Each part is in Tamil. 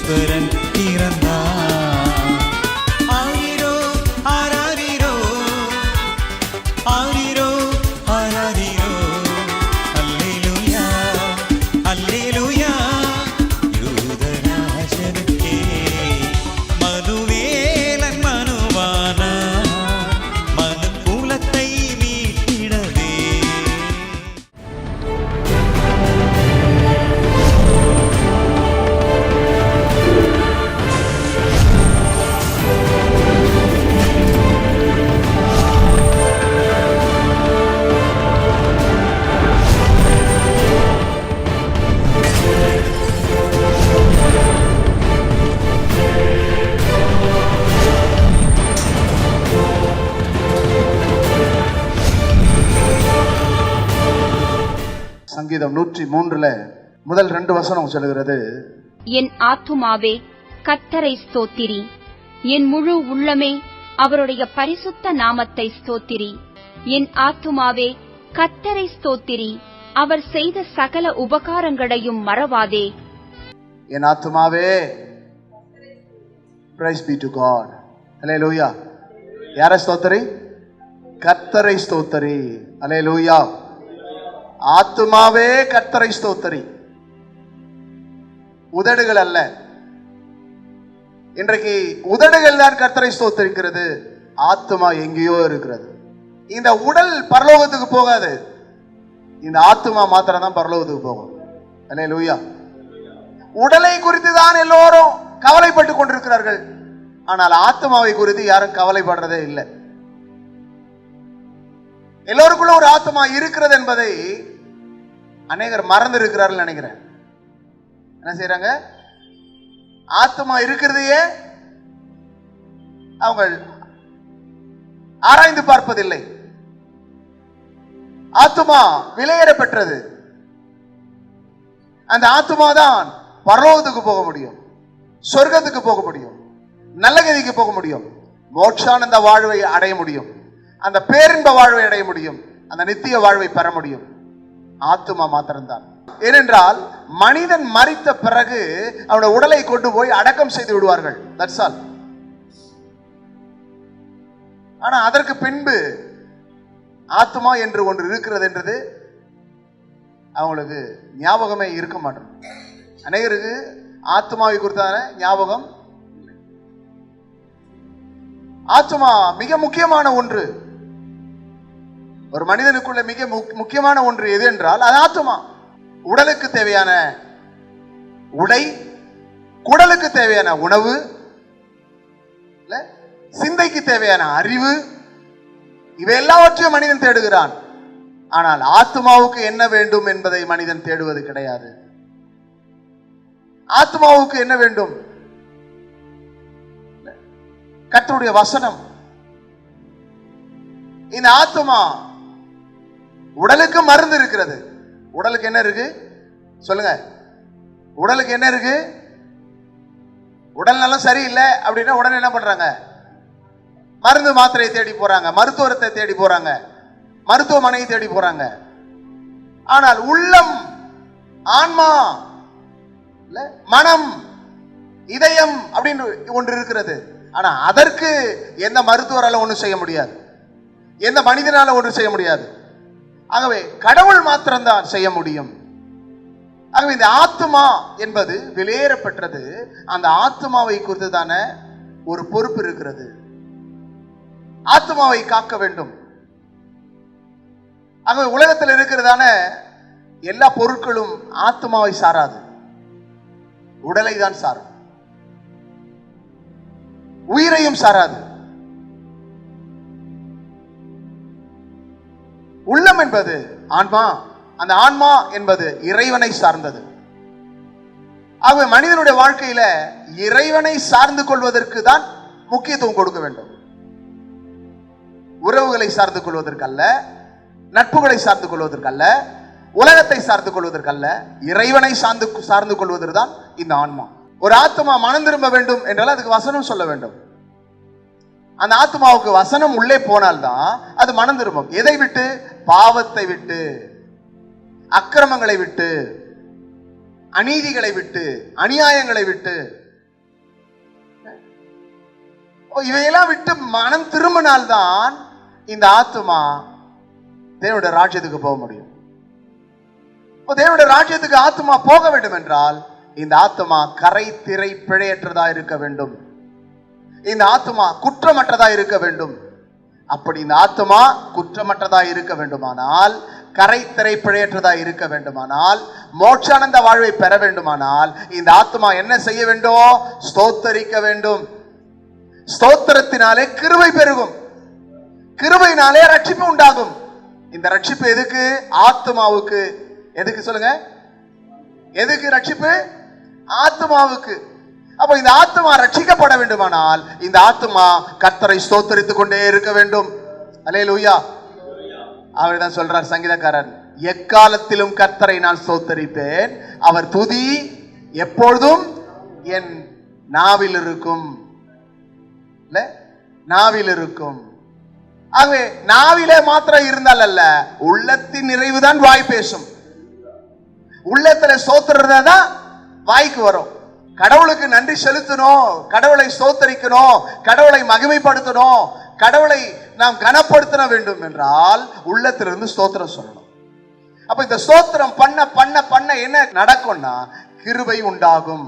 whispered நூற்றி மூன்றுல முதல் ரெண்டு வசனம் சொல்லுகிறது. என் ஆத்துமாவே கத்தரை ஸ்தோத்திரி. என் முழு உள்ளமே அவருடைய பரிசுத்த நாமத்தை ஸ்தோத்திரி. என் ஆத்துமாவே கத்தரை ஸ்தோத்திரி. அவர் செய்த சகல உபகாரங்களையும் மறவாதே. என் ஆத்துமாவே பிரைஸ் பி டு காட் அலே லூயா யார ஸ்தோத்தரி? கர்த்தரை ஸ்தோத்தரி. அலே லூயா ஆத்துமாவே கர்த்தரை ஸ்தோத்தரி. உதடுகள் அல்ல. இன்றைக்கு உதடுகள் தான் கர்த்தரை ஸ்தோத்தரிக்கிறது. ஆத்துமா எங்கேயோ இருக்கிறது. இந்த உடல் பரலோகத்துக்கு போகாது. இந்த ஆத்துமா மாத்திரம் தான் பரலோகத்துக்கு போகும். அல்ல லூயா உடலை குறித்து தான் எல்லோரும் கவலைப்பட்டு கொண்டிருக்கிறார்கள். ஆனால் ஆத்மாவை குறித்து யாரும் கவலைப்படுறதே இல்லை. எல்லோருக்குள்ள ஒரு ஆத்மா இருக்கிறது என்பதை அநேகர் மறந்து இருக்கிறார்கள் நினைக்கிறேன். என்ன செய்யறாங்க ஆத்மா இருக்கிறதையே அவங்க ஆராய்ந்து பார்ப்பதில்லை. ஆத்மா விலையேற பெற்றது. அந்த ஆத்மா தான் பரலோகத்துக்கு போக முடியும் சொர்க்கத்துக்கு போக முடியும் நல்ல கதிக்கு போக முடியும் மோட்சானந்த வாழ்வை அடைய முடியும். அந்த பேரின்ப வாழ்வை அடைய முடியும். அந்த நித்திய வாழ்வை பெற முடியும். ஆத்துமா மாத்திரம்தான். ஏனென்றால் மனிதன் மறித்த பிறகு அவனுடைய உடலை கொண்டு போய் அடக்கம் செய்து விடுவார்கள். தட்ஸ் ஆல் ஆனா அதற்கு பின்பு ஆத்மா என்று ஒன்று இருக்கிறது என்றது அவங்களுக்கு ஞாபகமே இருக்க மாட்டோம் அநேகருக்கு ஆத்மாவை குறித்தான ஞாபகம் ஆத்மா மிக முக்கியமான ஒன்று. ஒரு மனிதனுக்குள்ள மிக முக்கியமான ஒன்று எது என்றால் அது ஆத்மா உடலுக்கு தேவையான உடை குடலுக்கு தேவையான உணவு சிந்தைக்கு தேவையான அறிவு இவை எல்லாவற்றையும் மனிதன் தேடுகிறான். ஆனால் ஆத்மாவுக்கு என்ன வேண்டும் என்பதை மனிதன் தேடுவது கிடையாது. ஆத்மாவுக்கு என்ன வேண்டும்? கற்றுடைய வசனம். இந்த ஆத்மா உடலுக்கு மருந்து இருக்கிறது. உடலுக்கு என்ன இருக்கு? சொல்லுங்க. உடலுக்கு என்ன இருக்கு? உடல் நலம் சரியில்லை அப்படின்னா உடனே என்ன பண்றாங்க? மருந்து மாத்திரையை தேடி போறாங்க. மருத்துவரத்தை தேடி போறாங்க. மருத்துவமனையை தேடி போறாங்க. ஆனால் உள்ளம் ஆன்மா மனம் இதயம் அப்படின்னு ஒன்று இருக்கிறது. ஆனா அதற்கு எந்த மருத்துவரால ஒன்றும் செய்ய முடியாது. எந்த மனிதனால ஒன்றும் செய்ய முடியாது. ஆகவே கடவுள் மாத்திரம்தான் செய்ய முடியும். ஆகவே இந்த ஆத்மா என்பது வெளியேறப்பட்டது. அந்த ஆத்மாவை குறித்ததான ஒரு பொறுப்பு இருக்கிறது. ஆத்மாவை காக்க வேண்டும். ஆகவே உலகத்தில் இருக்கிறதான எல்லா பொருட்களும் ஆத்மாவை சாராது. உடலை தான் சாரும். உயிரையும் சாராது. உள்ளம் என்பது ஆன்மா அந்த ஆன்மா என்பது இறைவனை சார்ந்தது. ஆகவே மனிதனுடைய வாழ்க்கையில இறைவனை சார்ந்து கொள்வதற்கு தான் முக்கியத்துவம் கொடுக்க வேண்டும். உறவுகளை சார்ந்து கொள்வதற்கல்ல நட்புகளை சார்ந்து கொள்வதற்கல்ல உலகத்தை சார்ந்து கொள்வதற்கல்ல இறைவனை சார்ந்து சார்ந்து கொள்வதற்கு தான் இந்த ஆன்மா. ஒரு ஆத்மா மனம் திரும்ப வேண்டும் என்றால் அதுக்கு வசனம் சொல்ல வேண்டும். அந்த ஆத்மாவுக்கு வசனம் உள்ளே போனால்தான் அது மனம் திரும்பும். எதை விட்டு? பாவத்தை விட்டு அக்கிரமங்களை விட்டு அநீதிகளை விட்டு அநியாயங்களை விட்டு ஓ, இவையெல்லாம் விட்டு மனம் திரும்பினால் தான் இந்த ஆத்மா தேவனுடைய ராஜ்யத்துக்கு போக முடியும். தேவனுடைய ராஜ்யத்துக்கு ஆத்மா போக வேண்டும் என்றால் இந்த ஆத்மா கரை திரை பிழையற்றதா இருக்க வேண்டும். இந்த ஆத்மா குற்றமற்றதா இருக்க வேண்டும். அப்படி இந்த ஆத்மா குற்றமற்றதா இருக்க வேண்டுமானால் கரை பிழையற்றதா இருக்க வேண்டுமானால் மோட்சானந்த வாழ்வை பெற வேண்டுமானால் இந்த ஆத்மா என்ன செய்ய வேண்டும் ஸ்தோத்தரிக்க வேண்டும். ஸ்தோத்திரத்தினாலே கிருவை பெருகும். கிருவையினாலே ரட்சிப்பு உண்டாகும். இந்த ரட்சிப்பு எதுக்கு? ஆத்மாவுக்கு எதுக்கு சொல்லுங்க? எதுக்கு ரட்சிப்பு? ஆத்மாவுக்கு அப்ப இந்த ஆத்மா ரட்சிக்கப்பட வேண்டுமானால் இந்த ஆத்மா கர்த்தரை ஸ்தோத்தரித்துக் கொண்டே இருக்க வேண்டும். அலே லூயா அவர் தான் சொல்றார் சங்கீதக்காரன் எக்காலத்திலும் கர்த்தரை நான் ஸ்தோத்தரிப்பேன். அவர் துதி எப்பொழுதும் என் நாவில் இருக்கும். இல்ல நாவில் இருக்கும். ஆகவே நாவிலே மாத்திரம் இருந்தால் அல்ல உள்ளத்தின் நிறைவுதான் வாய் பேசும். உள்ளத்துல சோத்துறதா தான் வாய்க்கு வரும். கடவுளுக்கு நன்றி செலுத்தணும் கடவுளை சோத்தரிக்கணும் கடவுளை மகிமைப்படுத்தணும் கடவுளை நாம் கனப்படுத்த வேண்டும் என்றால் உள்ளத்திலிருந்து ஸ்தோத்திரம் சொல்லணும். அப்ப இந்த ஸ்தோத்திரம் பண்ண பண்ண பண்ண என்ன நடக்கும்னா கிருவை உண்டாகும்.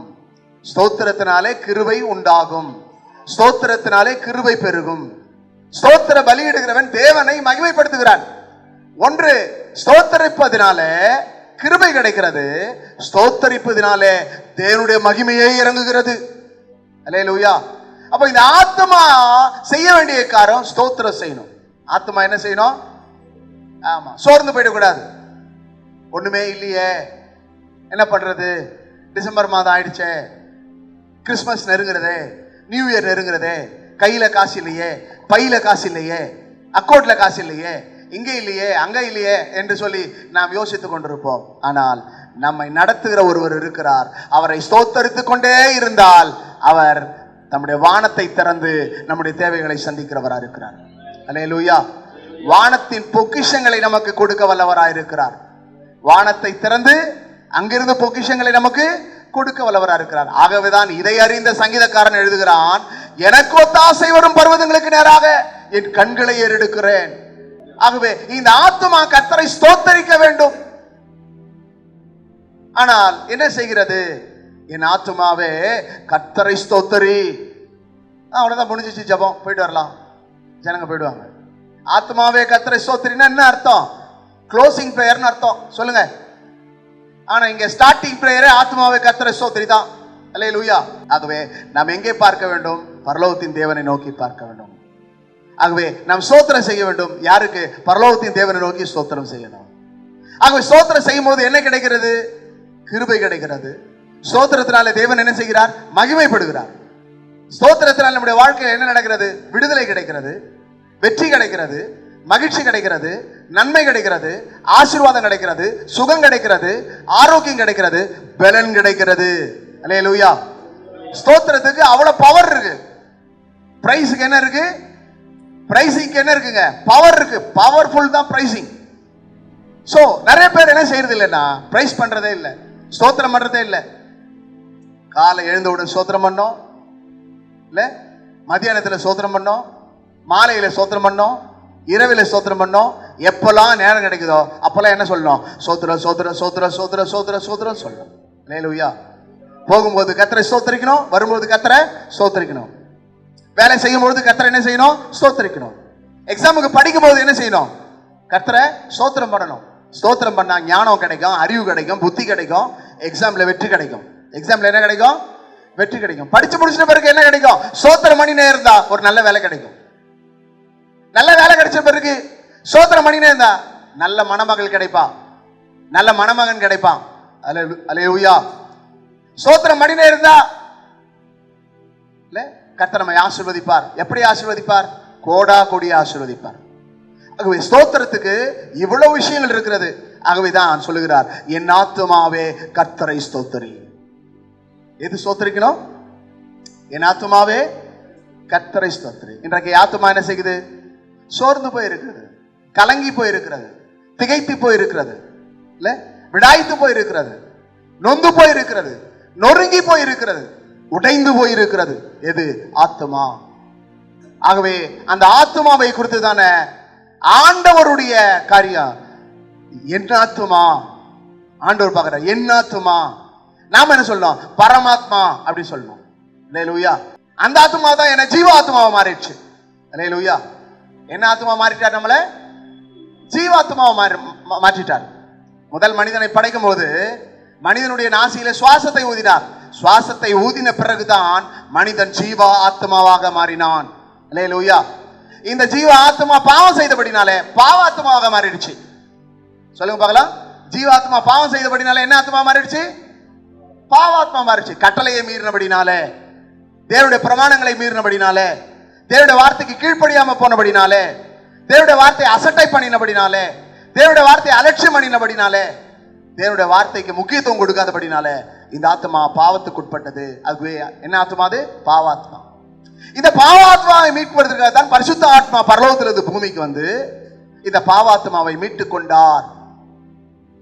ஸ்தோத்திரத்தினாலே கிருவை உண்டாகும். ஸ்தோத்திரத்தினாலே கிருவை பெருகும். ஸ்தோத்திர பலியிடுகிறவன் தேவனை மகிமைப்படுத்துகிறான். ஒன்று ஸ்தோத்தரிப்பதினாலே கிருபை கிடைக்கிறது. ஸ்தோத்தரிப்பதினாலே தேவனுடைய மகிமையே இறங்குகிறது. அலே லூயா அப்ப இந்த ஆத்மா செய்ய வேண்டிய காரம் ஸ்தோத்திரம் செய்யணும். ஆத்மா என்ன செய்யணும்? ஆமா சோர்ந்து போயிடக்கூடாது. ஒண்ணுமே இல்லையே. என்ன பண்றது? டிசம்பர் மாதம் ஆயிடுச்சே. கிறிஸ்மஸ் நெருங்குறதே. நியூ இயர் நெருங்குறதே. கையில காசு இல்லையே. பையில காசு இல்லையே. அக்கௌண்ட்ல காசு இல்லையே. இங்கே இல்லையே அங்கே இல்லையே என்று சொல்லி நாம் யோசித்துக் கொண்டிருப்போம். ஆனால் நம்மை நடத்துகிற ஒருவர் இருக்கிறார். அவரை ஸ்தோத்தரித்து கொண்டே இருந்தால் அவர் நம்முடைய வானத்தை திறந்து நம்முடைய தேவைகளை சந்திக்கிறவரா இருக்கிறார். அல்லேலூயா வானத்தின் பொக்கிஷங்களை நமக்கு கொடுக்க வல்லவராக இருக்கிறார். வானத்தை திறந்து அங்கிருந்து பொக்கிஷங்களை நமக்கு கொடுக்க வல்லவரா இருக்கிறார். ஆகவேதான் இதை அறிந்த சங்கீதக்காரன் எழுதுகிறான் எனக்கு ஒத்தாசை வரும் பருவதங்களுக்கு நேராக என் கண்களை ஏறெடுக்கிறேன். ஆகவே இந்த ஆத்துமா கத்தரை ஸ்தோத்தரிக்க வேண்டும். ஆனால் என்ன செய்கிறது? என் ஆத்துமாவே கத்தரை ஸ்தோத்தரி. அவ்வளவுதான் முடிஞ்சிச்சு ஜெபம். போயிட்டு வரலாம். ஜனங்க போயிடுவாங்க. ஆத்மாவே கத்தரை ஸ்தோத்திரின்னா என்ன அர்த்தம்? க்ளோசிங் ப்ரேயர்னு அர்த்தம். சொல்லுங்க. ஆனா இங்க ஸ்டார்டிங் ப்ரேயரே ஆத்மாவே கத்தரை ஸ்தோத்திரி தான் அல்ல லூயா ஆகவே நாம் எங்கே பார்க்க வேண்டும்? பரலோகத்தின் தேவனை நோக்கி பார்க்க வேண்டும். ஆகவே நாம் சோத்திரம் செய்ய வேண்டும். யாருக்கு? பரலோகத்தின் தேவனை நோக்கி ஸ்தோத்திரம் செய்யணும். ஆகவே சோத்திரம் செய்யும் போது என்ன கிடைக்கிறது? கிருபை கிடைக்கிறது. சோத்திரத்தினாலே தேவன் என்ன செய்கிறார்? மகிமைப்படுகிறார். ஸ்தோத்திரத்தினால் நம்முடைய வாழ்க்கையில் என்ன நடக்கிறது? விடுதலை கிடைக்கிறது. வெற்றி கிடைக்கிறது. மகிழ்ச்சி கிடைக்கிறது. நன்மை கிடைக்கிறது. ஆசீர்வாதம் கிடைக்கிறது. சுகம் கிடைக்கிறது. ஆரோக்கியம் கிடைக்கிறது. பலன் கிடைக்கிறது. அல்லே லூயா ஸ்தோத்திரத்துக்கு அவ்வளோ பவர் இருக்கு. பிரைஸுக்கு என்ன இருக்கு? பிரைசிங்க்கு என்ன இருக்குங்க? பவர் இருக்கு. பவர்ஃபுல் தான் பிரைசிங் ஸோ நிறைய பேர் என்ன செய்யறது இல்லைன்னா பிரைஸ் பண்றதே இல்லை. ஸ்தோத்திரம் பண்றதே இல்லை. காலை எழுந்தவுடன் சோத்திரம் பண்ணோம். இல்லை மத்தியானத்தில் சோத்திரம் பண்ணோம். மாலையில் சோத்திரம் பண்ணோம். இரவில் சோத்திரம் பண்ணோம். எப்பெல்லாம் நேரம் கிடைக்குதோ அப்போல்லாம் என்ன சொல்லணும்? சோத்திரம் சோத்திர சோத்திர சோத்திர சோத்திர சோத்திரம் சொல்லணும். லேலுயா போகும்போது கத்தரை சோத்தரிக்கணும் வரும்போது கத்திரை சோத்தரிக்கணும் வேலை செய்யும் பொழுது கத்தரை என்ன செய்யணும்? ஸ்தோத்திரிக்கணும். எக்ஸாமுக்கு படிக்கும் போது என்ன செய்யணும்? கத்தரை ஸ்தோத்திரம் பண்ணணும். ஸ்தோத்திரம் பண்ணா ஞானம் கிடைக்கும் அறிவு கிடைக்கும் புத்தி கிடைக்கும் எக்ஸாம்ல வெற்றி கிடைக்கும். எக்ஸாம்ல என்ன கிடைக்கும்? வெற்றி கிடைக்கும். படிச்சு முடிச்சிட்ட பிறகு என்ன கிடைக்கும்? சோத்திர மணி நேரம் இருந்தா ஒரு நல்ல வேலை கிடைக்கும். நல்ல வேலை கிடைச்ச பிறகு சோத்திர மணி நேரம் இருந்தா நல்ல மணமகள் கிடைப்பா. நல்ல மணமகன் கிடைப்பான் அலே அலே உயா சோத்திர மணி நேரம் இருந்தா கர்த்தர் நம்மை ஆசீர்வதிப்பார். எப்படி ஆசிர்வதிப்பார்? கோடா கொடி ஆசிர்வதிப்பார். ஆகவே ஸ்தோத்திரத்துக்கு இவ்வளவு விஷயங்கள் இருக்கிறது. ஆகவே தான் சொல்லுகிறார் என் ஆத்துமாவே கத்தரை ஸ்தோத்திரி. எது ஸ்தோத்திரிக்கணும்? என் ஆத்துமாவே கத்தரை ஸ்தோத்திரி. இன்றைக்கு ஆத்துமா என்ன செய்யுது? சோர்ந்து போயிருக்கிறது. கலங்கி போயிருக்கிறது. திகைத்து போயிருக்கிறது. இல்லை? விடாய்த்து போயிருக்கிறது. நொந்து போயிருக்கிறது. நொறுங்கி போயிருக்கிறது. உடைந்து போயிருக்கிறது. எது? ஆத்துமா. ஆகவே அந்த ஆத்துமாவை குறித்து தானே ஆண்டவருடைய காரியம். என் ஆத்துமா? ஆண்டவர் பார்க்கிறார் என் ஆத்துமா? நாம என்ன சொல்லணும் பரமாத்மா அப்படி சொல்லணும் லேலூயா அந்த ஆத்மா தான் என்ன? ஜீவ ஆத்மாவை மாறிடுச்சு. லேலூயா என்ன ஆத்மா மாறிட்டார் நம்மள? ஜீவாத்மாவை மாறி மாற்றிட்டார். முதல் மனிதனை படைக்கும் போது மனிதனுடைய நாசியில சுவாசத்தை ஊதினார். சுவாசத்தை ஊதின பிறகுதான் மனிதன் ஜீவா ஆத்மாவாக மாறினான். லேலூயா இந்த ஜீவ ஆத்மா பாவம் செய்தபடினாலே பாவாத்மாவாக மாறிடுச்சு. சொல்லுங்க பார்க்கலாம். ஜீவாத்மா பாவம் செய்தபடினால என்ன ஆத்மா மாறிடுச்சு? பாவாத்மா மாறிடுச்சு. கட்டளையை மீறினபடினாலே தேவனுடைய பிரமாணங்களை மீறினபடினாலே தேவனுடைய வார்த்தைக்கு கீழ்ப்படியாம போனபடினாலே தேவனுடைய வார்த்தையை அசட்டை பண்ணினபடினாலே தேவனுடைய வார்த்தையை அலட்சியம் பண்ணினபடினாலே தேவனுடைய வார்த்தைக்கு முக்கியத்துவம் கொடுக்காதபடினாலே இந்த ஆத்மா பாவத்துக்கு உட்பட்டது அது என்ன ஆத்மா அது? பாவாத்மா. இந்த பாவாத்மாவை மீட்பதற்காக தான் பரிசுத்த ஆத்மா பரலோகத்திலிருந்து பூமிக்கு வந்து இந்த பாவாத்மாவை மீட்டு கொண்டார்.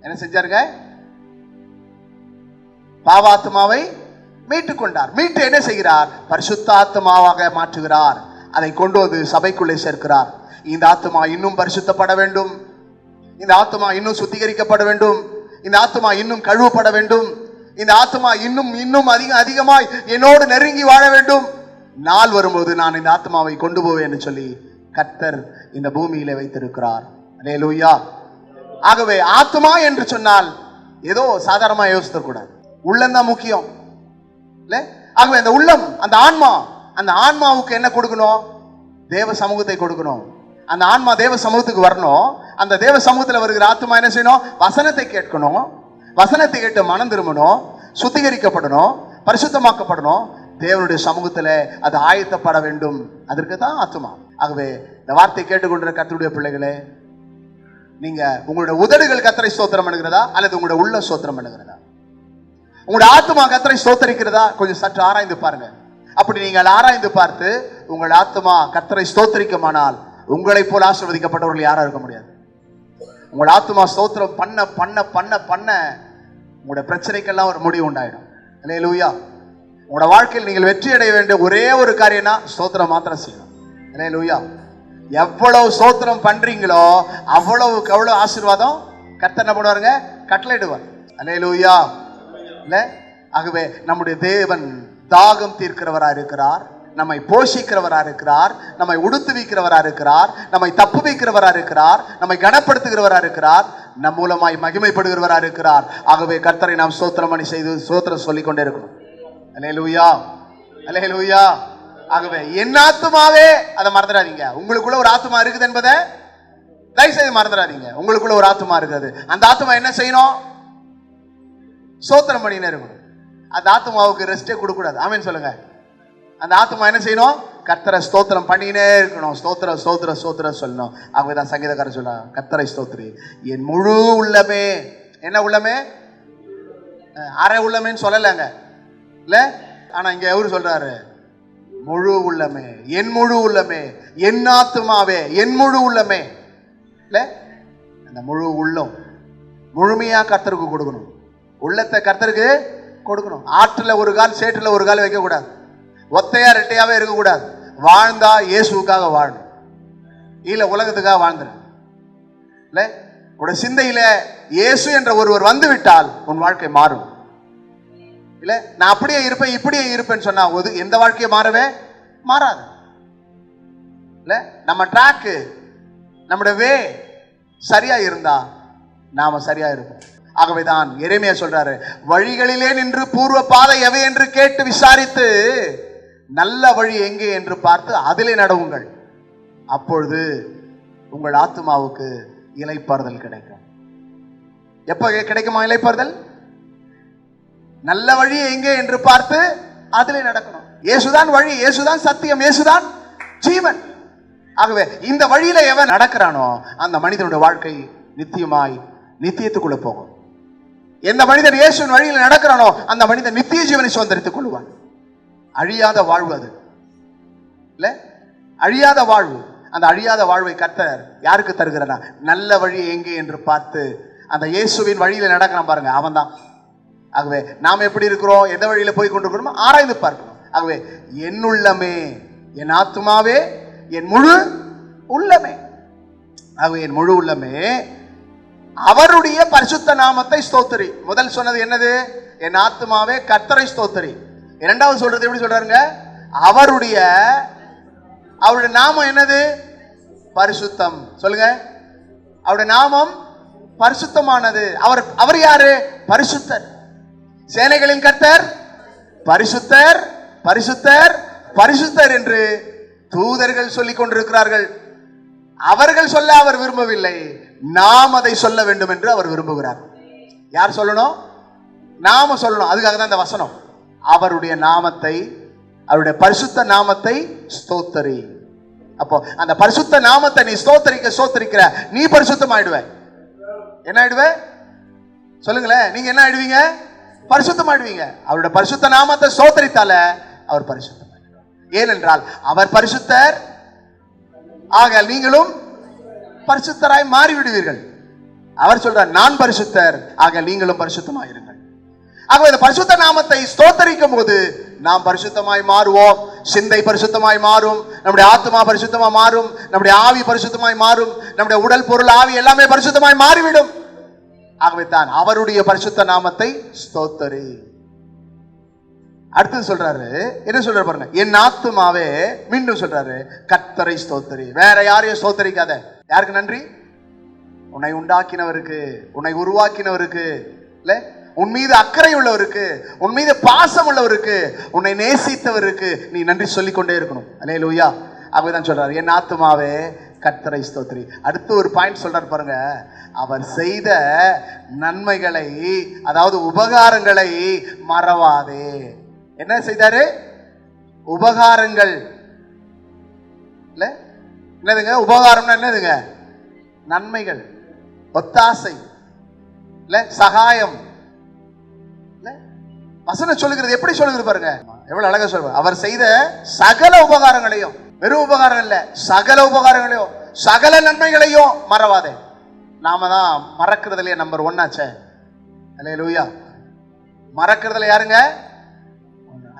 என்ன செஞ்சாருங்க? பாவாத்மாவை மீட்டு கொண்டார். மீட்டு என்ன செய்கிறார்? பரிசுத்தாத்மாவாக மாற்றுகிறார். அதை கொண்டு வந்து சபைக்குள்ளே சேர்க்கிறார். இந்த ஆத்மா இன்னும் பரிசுத்தப்பட வேண்டும். இந்த ஆத்மா இன்னும் சுத்திகரிக்கப்பட வேண்டும். இந்த ஆத்மா இன்னும் கழுவப்பட வேண்டும். இந்த ஆத்மா இன்னும் இன்னும் அதிக அதிகமாய் என்னோடு நெருங்கி வாழ வேண்டும். நாள் வரும்போது நான் இந்த ஆத்மாவை கொண்டு போவேன் என்று சொல்லி கத்தர் இந்த பூமியில வைத்திருக்கிறார். அல்லேலூயா ஆகவே ஆத்மா என்று சொன்னால் ஏதோ சாதாரணமா யோசித்த கூடாது. உள்ளம்தான் முக்கியம். இல்லை? ஆகவே அந்த உள்ளம் அந்த ஆன்மா அந்த ஆன்மாவுக்கு என்ன கொடுக்கணும்? தேவ சமூகத்தை கொடுக்கணும். அந்த ஆன்மா தேவ சமூகத்துக்கு வரணும். அந்த தேவ சமூகத்தில் வருகிற ஆத்மா என்ன செய்யணும்? வசனத்தை கேட்கணும். வசனத்தை கேட்டு மனம் திரும்பணும் சுத்திகரிக்கப்படணும் பரிசுத்தமாக்கப்படணும். தேவனுடைய சமூகத்தில் அது ஆயத்தப்பட வேண்டும். அதற்கு தான் ஆத்மா ஆகவே இந்த வார்த்தை கேட்டுக்கொண்டிருக்கிற கத்தருடைய பிள்ளைகளே நீங்க உங்களுடைய உதடுகள் கத்தரை சோத்திரம் பண்ணுகிறதா? அல்லது உங்களுடைய உள்ள சோத்திரம் பண்ணுகிறதா? உங்களுடைய ஆத்மா கத்தரை ஸ்தோத்தரிக்கிறதா? கொஞ்சம் சற்று ஆராய்ந்து பாருங்க. அப்படி நீங்கள் ஆராய்ந்து பார்த்து உங்கள் ஆத்மா கத்தரை ஸ்தோத்தரிக்குமானால் உங்களை போல் ஆசிர்வதிக்கப்பட்டவர்கள் யாரும் இருக்க முடியாது. உங்கள் ஆத்மா ஸ்தோத்திரம் பண்ண பண்ண பண்ண பண்ண உங்களோட பிரச்சனைக்கெல்லாம் ஒரு முடிவு உண்டாயிடும். அல்லே லூயா உங்களோட வாழ்க்கையில் நீங்கள் வெற்றி அடைய வேண்டிய ஒரே ஒரு காரியம்னா ஸ்தோத்திரம் மாத்திரம் செய்யணும். அல்லே லூயா எவ்வளவு ஸ்தோத்திரம் பண்றீங்களோ அவ்வளவுக்கு எவ்வளவு ஆசீர்வாதம்? கர்த்தர் என்ன பண்ணுவாருங்க? கட்டளையிடுவார். அல்லே லூயா இல்ல? ஆகவே நம்முடைய தேவன் தாகம் தீர்க்கிறவராக இருக்கிறார். நம்மை போஷிக்கிறவரா இருக்கிறார் நம்மை உடுத்து வைக்கிறவராக இருக்கிறார் நம்மை தப்பு வைக்கிறவராக இருக்கிறார் நம்மை கனப்படுத்துகிறவராக இருக்கிறார் நம் மூலமாய் மகிமைப்படுகிறவரா இருக்கிறார். ஆகவே கர்த்தரை நாம் ஸ்தோத்திரம் பண்ணி செய்து சோத்திரம் சொல்லிக் கொண்டே இருக்கணும். அல்லேலூயா அல்லேலூயா ஆகவே என் ஆத்துமாவே அதை மறந்துடாதீங்க. உங்களுக்குள்ள ஒரு ஆத்துமா இருக்குது என்பதை தயவு செய்து மறந்துடாதீங்க. உங்களுக்குள்ள ஒரு ஆத்துமா இருக்குது. அந்த ஆத்துமா என்ன செய்யணும்? சோத்திரம் பண்ணினே இருக்கணும். அந்த ஆத்மாவுக்கு ரெஸ்டே கொடுக்கக்கூடாது. ஆமென் சொல்லுங்க. அந்த ஆத்மா என்ன செய்யணும்? கத்தரை ஸ்தோத்திரம் பண்ணினே இருக்கணும். ஸ்தோத்திர ஸ்தோத்திர ஸ்தோத்திர சொல்லணும். அவங்க தான் சங்கீதக்காரர் சொல்றாங்க கத்தரை ஸ்தோத்திரி. என் முழு உள்ளமே என்ன உள்ளமே? அரை உள்ளமேன்னு சொல்லலைங்க. இல்ல? ஆனா இங்க எவரு சொல்றாரு? முழு உள்ளமே. என் முழு உள்ளமே. என் ஆத்துமாவே. என் முழு உள்ளமே. இல்ல? அந்த முழு உள்ளம். முழுமையா கர்த்தருக்கு கொடுக்கணும். உள்ளத்தை கர்த்தருக்கு கொடுக்கணும். ஆற்றுல ஒரு கால் சேற்றுல ஒரு கால் வைக்க கூடாது ஒத்தையா ரெட்டையாவே இருக்கக்கூடாது. வாழ்ந்தா இயேசுக்காக வாழணும். இல்ல உலகத்துக்காக வாழ்ந்துரு. இல்லை? உட சிந்தையில இயேசு என்ற ஒருவர் வந்து விட்டால் உன் வாழ்க்கை மாறும். இல்ல? நான் அப்படியே இருப்பேன் இப்படியே இருப்பேன்னு சொன்னா ஒரு எந்த வாழ்க்கையை மாறவே? மாறாது. இல்ல? நம்ம ட்ராக்கு நம்முடைய வே சரியா இருந்தா நாம சரியா இருப்போம். ஆகவேதான் எருமையா சொல்றாரு வழிகளிலே நின்று பூர்வ பாதை எவை என்று கேட்டு விசாரித்து நல்ல வழி எங்கே என்று பார்த்து அதிலே நடவுங்கள். அப்பொழுது உங்கள் ஆத்மாவுக்கு இலைப்பாறுதல் கிடைக்கும். எப்ப கிடைக்குமா இலைப்பாறுதல் நல்ல வழி எங்கே என்று பார்த்து அதிலே நடக்கணும். இயேசுதான் வழி இயேசுதான் சத்தியம் இயேசுதான் ஜீவன். ஆகவே இந்த வழியில எவன் நடக்கிறானோ அந்த மனிதனுடைய வாழ்க்கை நித்தியமாய் நித்தியத்துக்குள்ள போகும். எந்த மனிதன் இயேசுவின் வழியில் நடக்கிறானோ அந்த மனிதன் நித்திய ஜீவனை சுதந்திரித்துக் கொள்வான். அழியாத வாழ்வு அது. இல்லை? அழியாத வாழ்வு. அந்த அழியாத வாழ்வை கர்த்தர் யாருக்கு தருகிறனா நல்ல வழி எங்கே என்று பார்த்து அந்த இயேசுவின் வழியில் நடக்கிறான் பாருங்க அவன்தான். ஆகவே நாம் எப்படி இருக்கிறோம்? எந்த வழியில் போய் கொண்டிருக்கிறோமோ ஆராய்ந்து பார்க்கணும். ஆகவே என் உள்ளமே என் ஆத்துமாவே என் முழு உள்ளமே. ஆகவே என் முழு உள்ளமே அவருடைய பரிசுத்த நாமத்தை ஸ்தோத்திரி. முதல் சொன்னது என்னது? என் ஆத்துமாவே கர்த்தரை ஸ்தோத்திரி. இரண்டாவது சொல்றது எப்படி சொல்றாருங்க? அவருடைய அவருடைய நாமம் என்னது? பரிசுத்தம். சொல்லுங்க. அவருடைய நாமம் பரிசுத்தமானது. அவர் அவர் யாரு? பரிசுத்தர். சேனைகளின் கர்த்தர் பரிசுத்தர் பரிசுத்தர் பரிசுத்தர் என்று தூதர்கள் சொல்லிக் கொண்டிருக்கிறார்கள். அவர்கள் சொல்ல அவர் விரும்பவில்லை. நாம் அதை சொல்ல வேண்டும் என்று அவர் விரும்புகிறார். யார் சொல்லணும்? நாம சொல்லணும். அதுக்காக தான் இந்த வசனம். அவருடைய நாமத்தை அவருடைய பரிசுத்த நாமத்தை ஸ்தோத்தரி. அப்போ அந்த பரிசுத்த நாமத்தை நீ ஸ்தோத்தரிக்க ஸ்தோத்தரிக்கிற நீ பரிசுத்தம் ஆயிடுவ என்ன ஆயிடுவ சொல்லுங்களேன் நீங்க என்ன ஆயிடுவீங்க? பரிசுத்தம் ஆயிடுவீங்க அவருடைய பரிசுத்த நாமத்தை ஸ்தோத்தரித்தால அவர் பரிசுத்தம் ஏனென்றால் அவர் பரிசுத்தர். ஆக நீங்களும் பரிசுத்தராய் மாறிவிடுவீர்கள். அவர் சொல்றார் நான் பரிசுத்தர். ஆக நீங்களும் பரிசுத்தமாயிருங்கள். ஆகவே இந்த பரிசுத்த நாமத்தை ஸ்தோத்தரிக்கும் போது நாம் பரிசுத்தமாய் மாறுவோம். சிந்தை பரிசுத்தமாய் மாறும். நம்முடைய ஆத்மா பரிசுத்தமாய் மாறும். நம்முடைய ஆவி பரிசுத்தமாய் மாறும். நம்முடைய உடல் பொருள் ஆவி எல்லாமே பரிசுத்தமாய் மாறிவிடும். ஆகவே தான் அவருடைய பரிசுத்த நாமத்தை ஸ்தோத்தரி. அடுத்து சொல்றாரு என்ன சொல்ற பாருங்க. என் ஆத்துமாவே மீண்டும் சொல்றாரு கத்தரை ஸ்தோத்தரி. வேற யாரையும் ஸ்தோத்தரிக்காத. யாருக்கு நன்றி? உன்னை உண்டாக்கினவருக்கு உன்னை உருவாக்கினவருக்கு. இல்லை? உன் மீது அக்கறை உள்ளவருக்கு உன் மீது பாசம் உள்ளவருக்கு உன்னை நேசித்தவருக்கு நீ நன்றி சொல்லிக்கொண்டே இருக்கணும். அலே லூயா அப்படிதான் சொல்றாரு. என் ஆத்துமாவே கத்தரை ஸ்தோத்ரி அடுத்து ஒரு பாயிண்ட் சொல்றாரு பாருங்க. அவர் செய்த நன்மைகளை அதாவது உபகாரங்களை மறவாதே. என்ன செய்தாரு? உபகாரங்கள். இல்லை? என்னதுங்க? உபகாரம்னா என்னதுங்க? நன்மைகள். ஒத்தாசை. இல்லை? சகாயம். வசனம் சொல்லுகிறது எப்படி சொல்லுகிறது பாருங்க. எவ்வளவு அழகா சொல்லுவார். அவர் செய்த சகல உபகாரங்களையும் வெறும் உபகாரம் இல்ல சகல உபகாரங்களையும் சகல நன்மைகளையும் மறவாதே. நாம தான் மறக்கிறதுலயே நம்பர் ஒன்னாச்சே அல்லே லூயா மறக்கிறதுல யாருங்க?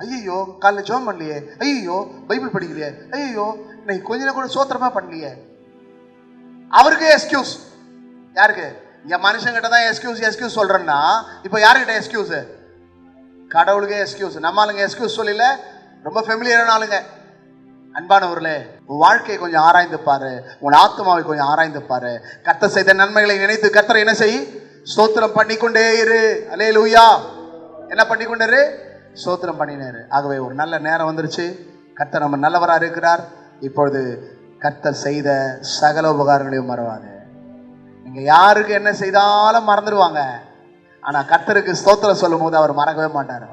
ஐயோ காலைல ஜோம் பண்ணலையே. ஐயோ பைபிள் படிக்கலையே. ஐயோ இன்னைக்கு கொஞ்ச நேரம் கூட சோத்திரமா பண்ணலையே. அவருக்கு எக்ஸ்கியூஸ் யாருக்கு? இங்க மனுஷங்கிட்ட தான் எக்ஸ்கியூஸ் எக்ஸ்கியூஸ் சொல்றேன்னா இப்போ யாருக்கிட்ட எக்ஸ்கியூஸ் கடவுளுக்கே எஸ்கியூஸ் நம்ம ஆளுங்க எக்ஸ்கியூஸ் சொல்லல. ரொம்ப ஃபெமிலியரான ஆளுங்க. அன்பானவர்களே உன் வாழ்க்கையை கொஞ்சம் ஆராய்ந்து பாரு. உன் ஆத்மாவை கொஞ்சம் ஆராய்ந்து பாரு. கத்த செய்த நன்மைகளை நினைத்து கத்தரை என்ன செய்? ஸ்தோத்திரம் பண்ணிக்கொண்டே இரு. அலே லூயா என்ன பண்ணிக்கொண்டே இரு? ஸ்தோத்திரம் பண்ணினாரு ஆகவே ஒரு நல்ல நேரம் வந்துருச்சு. கர்த்தர் நம்ம நல்லவராக இருக்கிறார். இப்பொழுது கர்த்தர் செய்த சகல உபகாரங்களையும் மறவாது. நீங்கள் யாருக்கு என்ன செய்தாலும் மறந்துடுவாங்க ஆனால் கர்த்தருக்கு ஸ்தோத்திரம் சொல்லும் போது அவர் மறக்கவே மாட்டார்.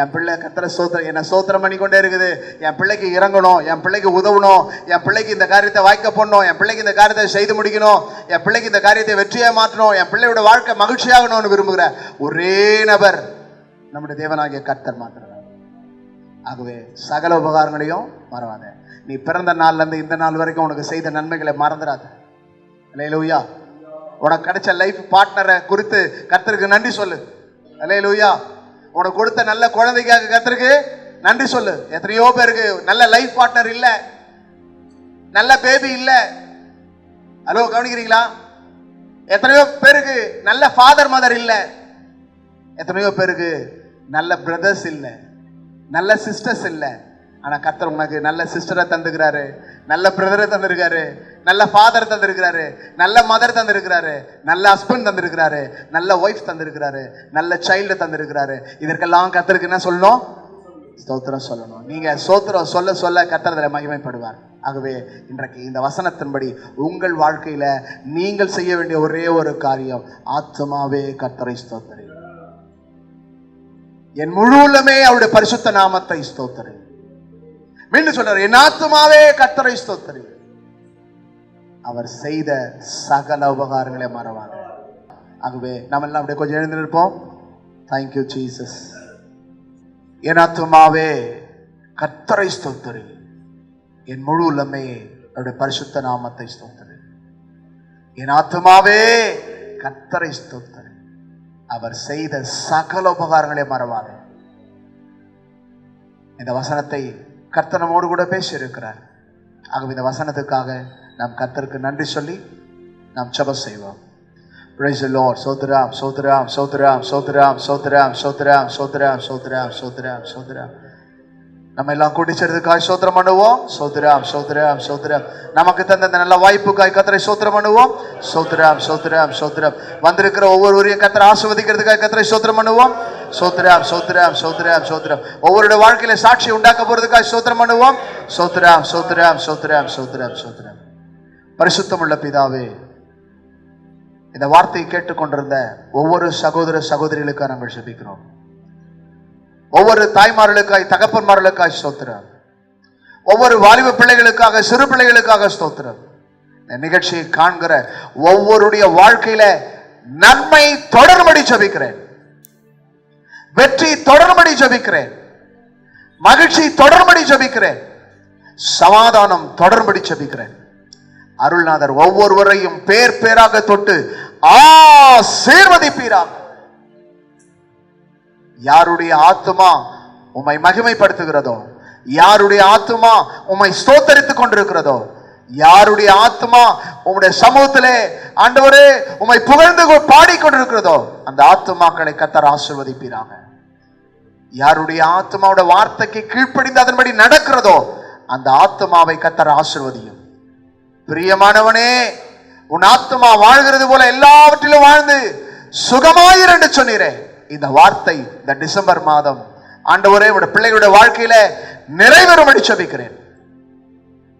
என் பிள்ளை கர்த்தரை ஸ்தோத்திரம் என்ன சோத்திரம் பண்ணி கொண்டே இருக்குது. என் பிள்ளைக்கு இறங்கணும் என் பிள்ளைக்கு உதவணும் என் பிள்ளைக்கு இந்த காரியத்தை வாய்க்க பண்ணணும் என் பிள்ளைக்கு இந்த காரியத்தை செய்து முடிக்கணும் என் பிள்ளைக்கு இந்த காரியத்தை வெற்றியாக மாற்றணும் என் பிள்ளையோட வாழ்க்கை மகிழ்ச்சியாகணும்னு விரும்புகிற ஒரே நபர் நம்முடைய தேவனாகிய கர்த்தர் மாத்திரம் ஆகவே சகல உபகாரங்களையும் மறவாத. நீ பிறந்த நாள்லேருந்து இந்த நாள் வரைக்கும் உனக்கு செய்த நன்மைகளை மறந்துடாத. அலையலூயா உனக்கு கிடைச்ச லைஃப் பார்ட்னரை குறித்து கத்திருக்கு நன்றி சொல்லு. அலே லூயா உனக்கு கொடுத்த நல்ல குழந்தைக்காக கத்திருக்கு நன்றி சொல்லு. எத்தனையோ பேருக்கு நல்ல லைஃப் பார்ட்னர் இல்ல. நல்ல பேபி இல்ல. ஹலோ கவனிக்கிறீங்களா? எத்தனையோ பேருக்கு நல்ல ஃபாதர் மதர் இல்ல. எத்தனையோ பேருக்கு நல்ல பிரதர்ஸ் இல்லை. நல்ல சிஸ்டர்ஸ் இல்லை. ஆனால் கத்தர் உனக்கு நல்ல சிஸ்டரை தந்துக்கிறாரு நல்ல பிரதரை தந்திருக்காரு. நல்ல ஃபாதர் தந்திருக்கிறாரு. நல்ல மதர் தந்திருக்கிறாரு. நல்ல ஹஸ்பண்ட் தந்திருக்கிறாரு. நல்ல ஒய்ஃப் தந்திருக்கிறாரு. நல்ல சைல்டு தந்திருக்கிறாரு. இதற்கெல்லாம் கத்தருக்கு என்ன சொல்லணும்? ஸ்தோத்திரம் சொல்லணும். நீங்க ஸ்தோத்திரம் சொல்ல சொல்ல கத்திரதில் மகிமைப்படுவார். ஆகவே இன்றைக்கு இந்த வசனத்தின்படி உங்கள் வாழ்க்கையில நீங்கள் செய்ய வேண்டிய ஒரே ஒரு காரியம் ஆத்மாவே கத்தரை ஸ்தோத்தரை என் முழு உள்ளமே அவருடைய பரிசுத்த நாமத்தை ஸ்தோத்தரை மீண்டும் சொல்றாரு என் ஆத்மாவே கத்தரை ஸ்தோத்தரி. அவர் செய்த சகல உபகாரங்களை மறவாங்க ஆகவே நம்ம எல்லாம் அப்படியே கொஞ்சம் எழுந்து நிற்போம். தேங்க்யூ ஜீசஸ் என் ஆத்மாவே கத்தரை ஸ்தோத்தரி. என் முழு உள்ளமே அவருடைய பரிசுத்த நாமத்தை ஸ்தோத்தரி. என் ஆத்மாவே கத்தரை ஸ்தோத்தரி. அவர் செய்த சகல உபகாரங்களை மறவாங்க இந்த வசனத்தை கர்த்தனமோடு கூட பேசி இருக்கிறார் ஆகவே இந்த வசனத்துக்காக நாம் கர்த்தருக்கு நன்றி சொல்லி நாம் ஜெபம் செய்வோம் பிரைஸ் the சோத்ராம் சோத்ராம் சோத்ராம் சோத்ராம் சோத்ராம் சோத்ராம் சோத்ராம் சோத்ராம் சோத்ராம் சோத்ராம் நம்ம எல்லாம் கூட்டி சேர்த்துக்காய் சோத்திரம் பண்ணுவோம் சோத்ராம் சோத்ராம் சோத்ராம் நமக்கு தந்த இந்த நல்ல வாய்ப்புக்காய் கத்தரை சோத்திரம் பண்ணுவோம் சோத்ராம் சோத்ராம் சோத்ராம் வந்திருக்கிற ஒவ்வொருவரையும் கத்தரை ஆசிர்வதிக்கிறதுக்காய் கத்தரை சோத்திரம் பண்ணுவோம் சோத்ராம் சோத்ராம் சோத்ராம் சோத்ராம் ஒவ்வொருடைய வாழ்க்கையில சாட்சி உண்டாக்க போறதுக்காக சோத்திரம் பண்ணுவோம். சோத்ராம் சோத்ராம் சோத்ராம் சோத்ராம் சோத்ராம் பரிசுத்தமுள்ள பிதாவே இந்த வார்த்தையை கேட்டுக்கொண்டிருந்த ஒவ்வொரு சகோதர சகோதரிகளுக்காக நாங்கள் ஜெபிக்கிறோம் ஒவ்வொரு தாய்மார்களுக்காய் தகப்பன்மார்களுக்காய் ஸ்தோத்திரம் ஒவ்வொரு வாலிப பிள்ளைகளுக்காக சிறு பிள்ளைகளுக்காக ஸ்தோத்திரம் இந்த நிகழ்ச்சியை காண்கிற ஒவ்வொருடைய வாழ்க்கையில நன்மை தொடர்படி ஜெபிக்கிறேன் வெற்றி தொடர்படி ஜபிக்கிறேன். மகிழ்ச்சி தொடர்படி ஜபிக்கிறேன். சமாதானம் தொடர்படி ஜபிக்கிறேன். அருள்நாதர் ஒவ்வொருவரையும் பேர் பேராக தொட்டு ஆசீர்வதிப்பீராக. யாருடைய ஆத்துமா உம்மை மகிமைப்படுத்துகிறதோ? யாருடைய ஆத்துமா உம்மை ஸ்தோத்தரித்துக் கொண்டிருக்கிறதோ? யாருடைய ஆத்மா உம்முடைய சமூகத்திலே ஆண்டவரே உம்மை புகழ்ந்து பாடிக்கொண்டிருக்கிறதோ அந்த ஆத்துமாக்களை கத்தர் ஆசிர்வதிப்பீராங்க யாருடைய ஆத்மாவோட வார்த்தைக்கு கீழ்ப்படிந்து அதன்படி நடக்கிறதோ அந்த ஆத்மாவை கத்தர் ஆசிர்வதியும். பிரியமானவனே உன் ஆத்மா வாழ்கிறது போல எல்லாவற்றிலும் வாழ்ந்து சுகமாயிரு என்று சொன்னீரே. இந்த வார்த்தை இந்த டிசம்பர் மாதம் ஆண்டவரே உடைய பிள்ளைகளுடைய வாழ்க்கையில நிறைவேறும்படி சபிக்கிறேன்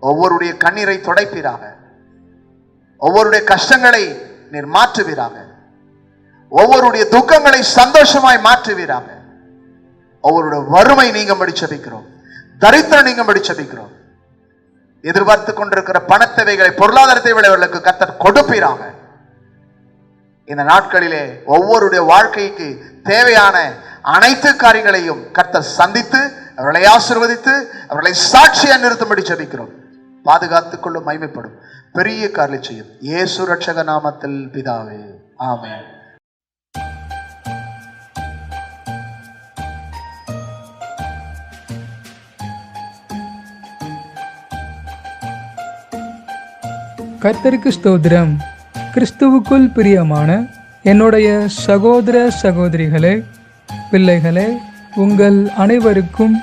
ஒவ்வொருடைய கண்ணீரை துடைப்பீராக. ஒவ்வொருடைய கஷ்டங்களை நீர் மாற்றுவீராக. ஒவ்வொருடைய துக்கங்களை சந்தோஷமாய் மாற்றுவீராக. ஒவ்வொருடைய வறுமை நீங்க செபிக்கிறோம். தரித்திரம் நீங்க செபிக்கிறோம். எதிர்பார்த்து கொண்டிருக்கிற பணத்தேவைகளை பொருளாதாரத்தை விளைவர்களுக்கு கத்தர் கொடுப்பீராக. இந்த நாட்களிலே ஒவ்வொருடைய வாழ்க்கைக்கு தேவையான அனைத்து காரியங்களையும் கர்த்தர் சந்தித்து அவர்களை ஆசிர்வதித்து அவர்களை சாட்சியா நிறுத்தும்படி சபிக்கிறோம். பாதுகாத்து கொள்ளும் மைமைப்படும் பெரிய காரியம் செய்யும். ஏசு ரட்சக நாமத்தில் பிதாவே. ஆமே கர்த்தருக்கு ஸ்தோத்திரம். கிறிஸ்துவுக்குள் பிரியமான என்னுடைய சகோதர சகோதரிகளே பிள்ளைகளே உங்கள் அனைவருக்கும்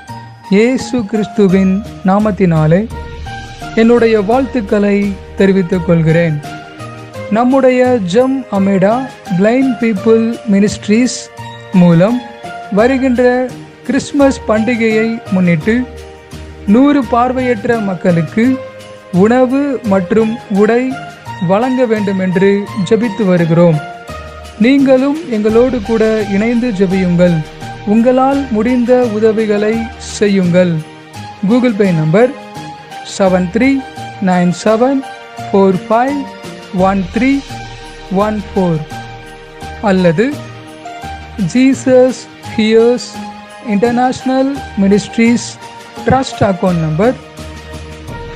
இயேசு கிறிஸ்துவின் நாமத்தினாலே என்னுடைய வாழ்த்துக்களை தெரிவித்துக் கொள்கிறேன். நம்முடைய ஜம் அமேடா பிளைண்ட் பீப்புள் மினிஸ்ட்ரீஸ் மூலம் வருகின்ற கிறிஸ்மஸ் பண்டிகையை முன்னிட்டு நூறு பார்வையற்ற மக்களுக்கு உணவு மற்றும் உடை வழங்க வேண்டும் என்று ஜெபித்து வருகிறோம். நீங்களும் எங்களோடு கூட இணைந்து ஜெபியுங்கள். உங்களால் முடிந்த உதவிகளை செய்யுங்கள். Google Pay number seven three nine seven four five one three one four அல்லது Jesus hears international ministries trust account number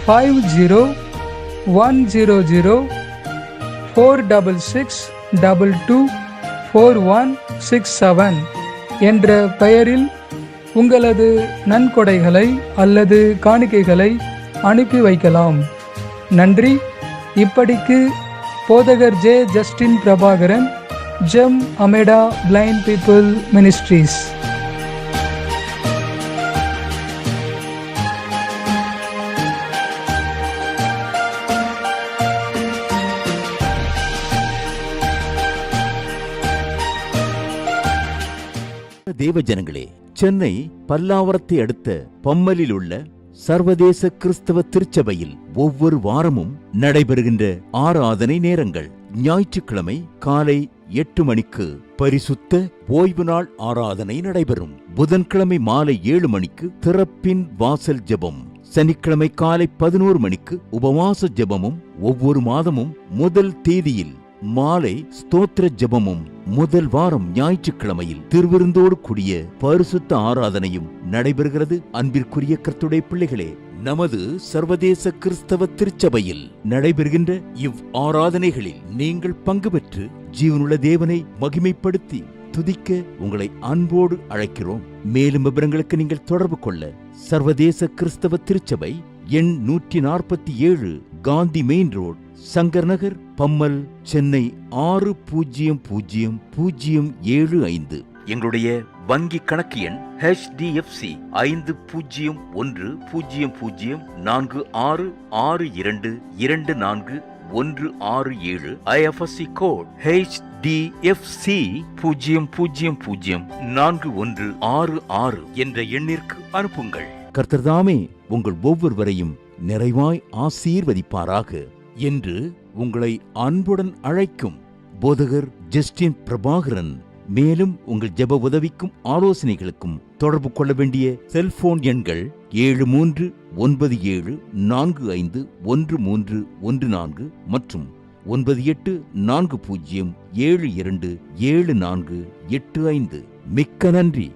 five zero one zero zero four double six double two four one six seven என்ற பெயரில் உங்களது நன்கொடைகளை அல்லது காணிக்கைகளை அனுப்பி வைக்கலாம். நன்றி. இப்படிக்கு போதகர் J. Justin Prabhakaran Gem. அமேடா blind people ministries தேவ ஜனங்களே சென்னை பல்லாவரத்தை அடுத்த பம்மலில் உள்ள சர்வதேச கிறிஸ்தவ திருச்சபையில் ஒவ்வொரு வாரமும் நடைபெறுகின்ற ஆராதனை நேரங்கள். ஞாயிற்றுக்கிழமை காலை எட்டு மணிக்கு பரிசுத்த ஓய்வு நாள் ஆராதனை நடைபெறும். புதன்கிழமை மாலை ஏழு மணிக்கு திறப்பின் வாசல் ஜெபம். சனிக்கிழமை காலை பதினோரு மணிக்கு உபவாச ஜெபமும் ஒவ்வொரு மாதமும் முதல் தேதியில் மாலை ஸ்தோத்திர ஜபமும் முதல் வாரம் ஞாயிற்றுக்கிழமையில் திருவிருந்தோடு கூடிய பரிசுத்த ஆராதனையும் நடைபெறுகிறது. அன்பிற்குரிய கர்த்துடைய பிள்ளைகளே நமது சர்வதேச கிறிஸ்தவ திருச்சபையில் நடைபெறுகின்ற இவ் ஆராதனைகளில் நீங்கள் பங்கு பெற்று ஜீவனுள்ள தேவனை மகிமைப்படுத்தி துதிக்க உங்களை அன்போடு அழைக்கிறோம். மேலும் விவரங்களுக்கு நீங்கள் தொடர்பு கொள்ள சர்வதேச கிறிஸ்தவ திருச்சபை எண் நூற்றி நாற்பத்தி ஏழு காந்தி மெயின் ரோடு சங்கர் நகர் பம்மல் சென்னை ஆறு பூஜ்ஜியம் பூஜ்ஜியம் பூஜ்ஜியம் ஏழு ஐந்து. எங்களுடைய வங்கி கணக்கு எண் ஹெச்டிஎஃப்சி ஐந்து பூஜ்ஜியம் ஒன்று பூஜ்ஜியம் பூஜ்ஜியம் நான்கு ஆறு ஆறு இரண்டு இரண்டு நான்கு ஒன்று ஆறு ஏழு. ஐஎஃப்எஸ்சி கோட் ஹெச்டிஎஃப்சி பூஜ்ஜியம் பூஜ்ஜியம் பூஜ்ஜியம் நான்கு ஒன்று ஆறு ஆறு என்ற எண்ணிற்கு அனுப்புங்கள். கர்த்தர்தாமே உங்கள் ஒவ்வொருவரையும் நிறைவாய் ஆசீர்வதிப்பாராக. என்று உங்களை அன்புடன் அழைக்கும் போதகர் ஜஸ்டின் பிரபாகரன். மேலும் உங்கள் ஜெப உதவிக்கும் ஆலோசனைகளுக்கும் தொடர்பு கொள்ள வேண்டிய செல்போன் எண்கள் ஏழு மூன்று ஒன்பது ஏழு நான்கு ஐந்து ஒன்று மூன்று ஒன்று நான்கு மற்றும் ஒன்பது எட்டு நான்கு பூஜ்ஜியம் ஏழு இரண்டு ஏழு நான்கு எட்டு ஐந்து. மிக்க நன்றி.